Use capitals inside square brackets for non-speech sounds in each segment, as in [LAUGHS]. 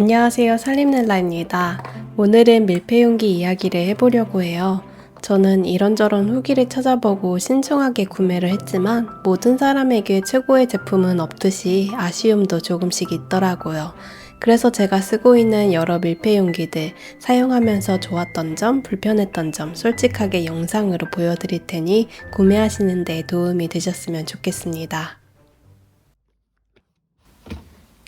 안녕하세요. 살림넬라입니다. 오늘은 밀폐용기 이야기를 해보려고 해요. 저는 이런저런 후기를 찾아보고 신중하게 구매를 했지만 모든 사람에게 최고의 제품은 없듯이 아쉬움도 조금씩 있더라고요. 그래서 제가 쓰고 있는 여러 밀폐용기들 사용하면서 좋았던 점, 불편했던 점 솔직하게 영상으로 보여드릴 테니 구매하시는 데 도움이 되셨으면 좋겠습니다.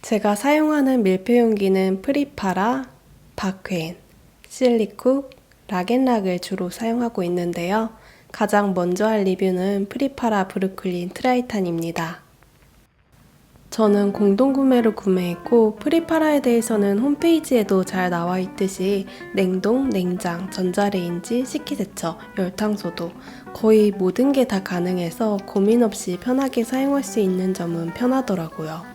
제가 사용하는 밀폐용기는 프리파라, 바퀸, 실리쿡, 락앤락을 주로 사용하고 있는데요. 가장 먼저 할 리뷰는 프리파라 브루클린 트라이탄입니다. 저는 공동구매로 구매했고 프리파라에 대해서는 홈페이지에도 잘 나와 있듯이 냉동, 냉장, 전자레인지, 식기세척, 열탕소도 거의 모든 게 다 가능해서 고민 없이 편하게 사용할 수 있는 점은 편하더라고요.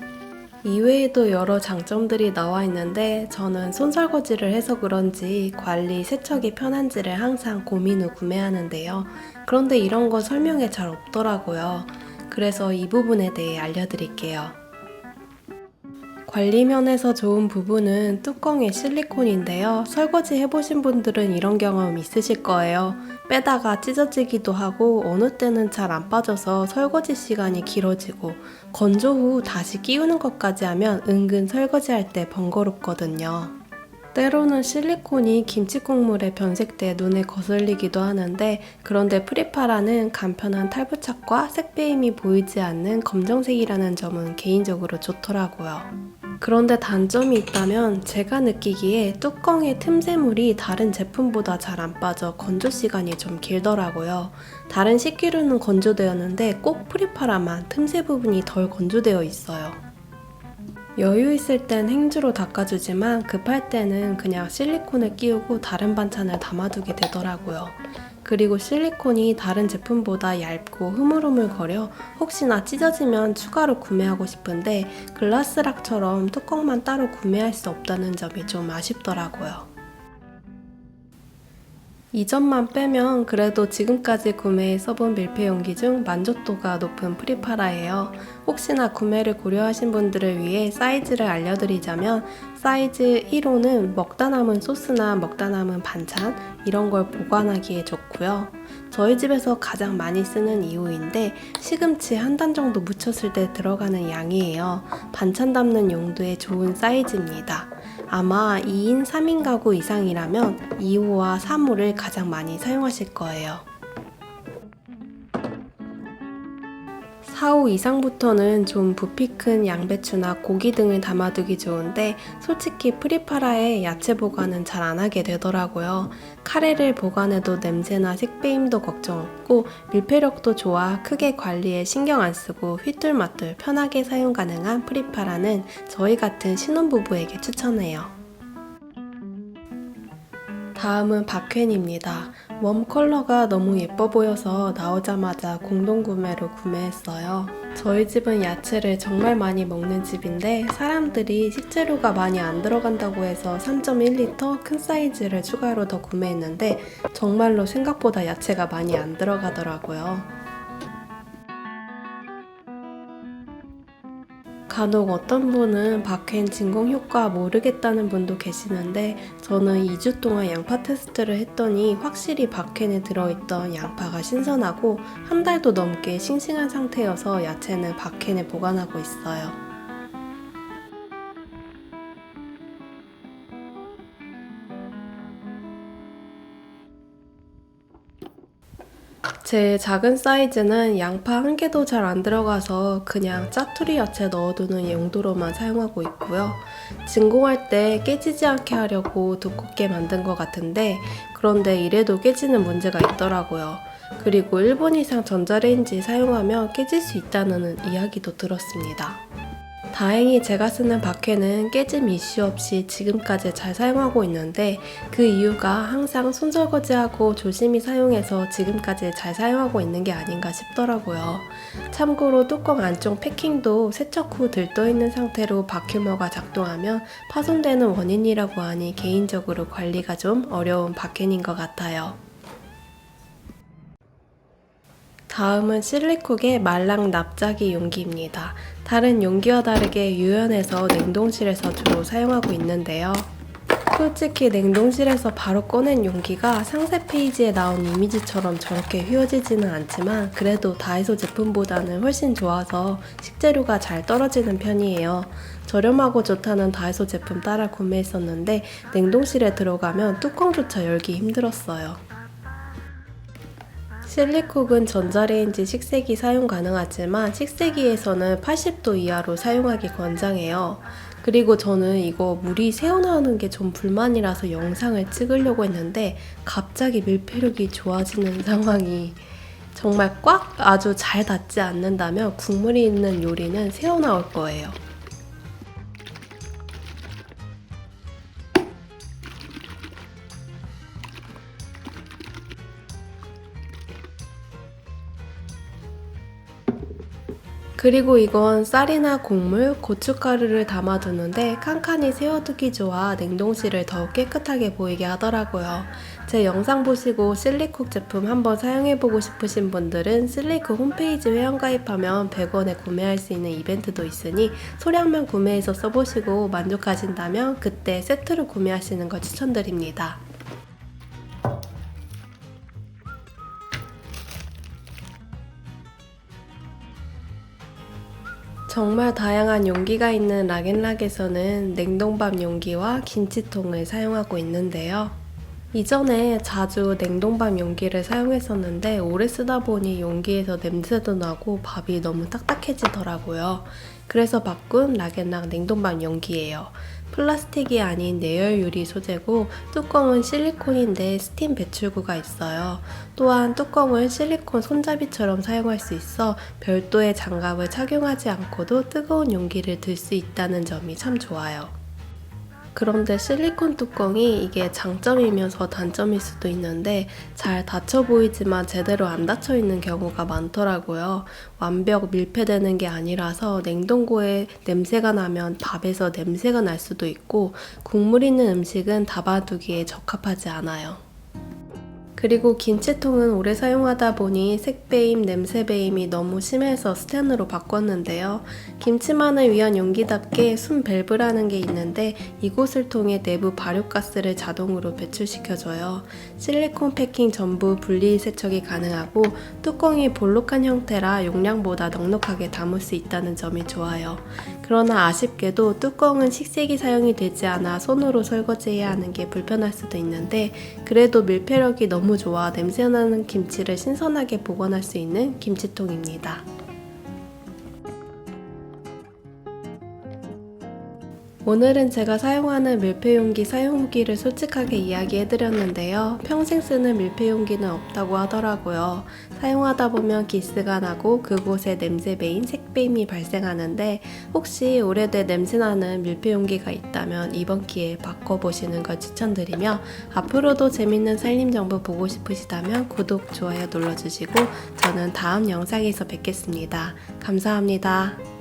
이외에도 여러 장점들이 나와 있는데 저는 손설거지를 해서 그런지 관리, 세척이 편한지를 항상 고민 후 구매하는데요. 그런데 이런 거 설명에 잘 없더라고요. 그래서 이 부분에 대해 알려드릴게요. 관리 면에서 좋은 부분은 뚜껑의 실리콘인데요. 설거지 해보신 분들은 이런 경험 있으실 거예요. 빼다가 찢어지기도 하고 어느 때는 잘 안 빠져서 설거지 시간이 길어지고 건조 후 다시 끼우는 것까지 하면 은근 설거지할 때 번거롭거든요. 때로는 실리콘이 김치 국물에 변색돼 눈에 거슬리기도 하는데 그런데 프리파라는 간편한 탈부착과 색배임이 보이지 않는 검정색이라는 점은 개인적으로 좋더라고요. 그런데 단점이 있다면 제가 느끼기에 뚜껑의 틈새물이 다른 제품보다 잘 안 빠져 건조 시간이 좀 길더라고요. 다른 식기류는 건조되었는데 꼭 프리파라만 틈새 부분이 덜 건조되어 있어요. 여유 있을 땐 행주로 닦아주지만 급할 때는 그냥 실리콘을 끼우고 다른 반찬을 담아두게 되더라고요. 그리고 실리콘이 다른 제품보다 얇고 흐물흐물거려 혹시나 찢어지면 추가로 구매하고 싶은데 글라스락처럼 뚜껑만 따로 구매할 수 없다는 점이 좀 아쉽더라고요. 이 점만 빼면 그래도 지금까지 구매해 써본 밀폐 용기 중 만족도가 높은 프리파라예요. 혹시나 구매를 고려하신 분들을 위해 사이즈를 알려드리자면 사이즈 1호는 먹다 남은 소스나 먹다 남은 반찬 이런 걸 보관하기에 좋고요. 저희 집에서 가장 많이 쓰는 2호인데 시금치 한 단 정도 묻혔을 때 들어가는 양이에요. 반찬 담는 용도에 좋은 사이즈입니다. 아마 2인 3인 가구 이상이라면 2호와 3호를 가장 많이 사용하실 거예요. 4호 이상부터는 좀 부피 큰 양배추나 고기 등을 담아두기 좋은데 솔직히 프리파라에 야채 보관은 잘 안 하게 되더라고요. 카레를 보관해도 냄새나 색배임도 걱정 없고 밀폐력도 좋아 크게 관리에 신경 안 쓰고 휘뚤마뚤 편하게 사용 가능한 프리파라는 저희 같은 신혼부부에게 추천해요. 다음은 박회입니다. 웜 컬러가 너무 예뻐 보여서 나오자마자 공동구매로 구매했어요. 저희 집은 야채를 정말 많이 먹는 집인데 사람들이 식재료가 많이 안 들어간다고 해서 3.1리터 큰 사이즈를 추가로 더 구매했는데 정말로 생각보다 야채가 많이 안 들어가더라고요. 간혹 어떤 분은 박행 진공 효과 모르겠다는 분도 계시는데 저는 2주 동안 양파 테스트를 했더니 확실히 박행에 들어있던 양파가 신선하고 한 달도 넘게 싱싱한 상태여서 야채는 박행에 보관하고 있어요. 제 작은 사이즈는 양파 한 개도 잘 안 들어가서 그냥 짜투리 야채 넣어두는 용도로만 사용하고 있고요. 진공할 때 깨지지 않게 하려고 두껍게 만든 것 같은데 그런데 이래도 깨지는 문제가 있더라고요. 그리고 1분 이상 전자레인지 사용하면 깨질 수 있다는 이야기도 들었습니다. 다행히 제가 쓰는 박회는 깨짐 이슈 없이 지금까지 잘 사용하고 있는데 그 이유가 항상 손설거지하고 조심히 사용해서 지금까지 잘 사용하고 있는 게 아닌가 싶더라고요. 참고로 뚜껑 안쪽 패킹도 세척 후 들떠 있는 상태로 바큐머가 작동하면 파손되는 원인이라고 하니 개인적으로 관리가 좀 어려운 박캔인 것 같아요. 다음은 실리쿡의 말랑 납작이 용기입니다. 다른 용기와 다르게 유연해서 냉동실에서 주로 사용하고 있는데요. 솔직히 냉동실에서 바로 꺼낸 용기가 상세 페이지에 나온 이미지처럼 저렇게 휘어지지는 않지만 그래도 다이소 제품보다는 훨씬 좋아서 식재료가 잘 떨어지는 편이에요. 저렴하고 좋다는 다이소 제품 따라 구매했었는데 냉동실에 들어가면 뚜껑조차 열기 힘들었어요. 실리콕은 전자레인지 식세기 사용 가능하지만 식세기에서는 80도 이하로 사용하기 권장해요. 그리고 저는 이거 물이 새어나오는 게 좀 불만이라서 영상을 찍으려고 했는데 갑자기 밀폐력이 좋아지는 [LAUGHS] 상황이 정말 꽉 아주 잘 닿지 않는다면 국물이 있는 요리는 새어나올 거예요. 그리고 이건 쌀이나 곡물, 고춧가루를 담아두는데 칸칸이 세워두기 좋아 냉동실을 더욱 깨끗하게 보이게 하더라고요. 제 영상 보시고 실리쿡 제품 한번 사용해보고 싶으신 분들은 실리쿡 홈페이지 회원가입하면 100원에 구매할 수 있는 이벤트도 있으니 소량만 구매해서 써보시고 만족하신다면 그때 세트로 구매하시는 걸 추천드립니다. 정말 다양한 용기가 있는 락앤락에서는 냉동밥 용기와 김치통을 사용하고 있는데요. 이전에 자주 냉동밥 용기를 사용했었는데 오래 쓰다 보니 용기에서 냄새도 나고 밥이 너무 딱딱해지더라고요. 그래서 바꾼 락앤락 냉동밥 용기예요. 플라스틱이 아닌 내열 유리 소재고 뚜껑은 실리콘인데 스팀 배출구가 있어요. 또한 뚜껑을 실리콘 손잡이처럼 사용할 수 있어 별도의 장갑을 착용하지 않고도 뜨거운 용기를 들 수 있다는 점이 참 좋아요. 그런데 실리콘 뚜껑이 이게 장점이면서 단점일 수도 있는데 잘 닫혀 보이지만 제대로 안 닫혀 있는 경우가 많더라고요. 완벽 밀폐되는 게 아니라서 냉동고에 냄새가 나면 밥에서 냄새가 날 수도 있고 국물 있는 음식은 담아두기에 적합하지 않아요. 그리고 김치통은 오래 사용하다 보니 색배임, 냄새배임이 너무 심해서 스텐으로 바꿨는데요. 김치만을 위한 용기답게 순 밸브라는 게 있는데 이곳을 통해 내부 발효가스를 자동으로 배출시켜줘요. 실리콘 패킹 전부 분리 세척이 가능하고 뚜껑이 볼록한 형태라 용량보다 넉넉하게 담을 수 있다는 점이 좋아요. 그러나 아쉽게도 뚜껑은 식세기 사용이 되지 않아 손으로 설거지해야 하는 게 불편할 수도 있는데 그래도 밀폐력이 너무 좋아 냄새나는 김치를 신선하게 보관할 수 있는 김치통입니다. 오늘은 제가 사용하는 밀폐용기 사용 후기를 솔직하게 이야기해드렸는데요. 평생 쓰는 밀폐용기는 없다고 하더라고요. 사용하다 보면 기스가 나고 그곳에 냄새 배인 색배임이 발생하는데 혹시 오래된 냄새나는 밀폐용기가 있다면 이번 기회에 바꿔보시는 걸 추천드리며 앞으로도 재밌는 살림 정보 보고 싶으시다면 구독, 좋아요 눌러주시고 저는 다음 영상에서 뵙겠습니다. 감사합니다.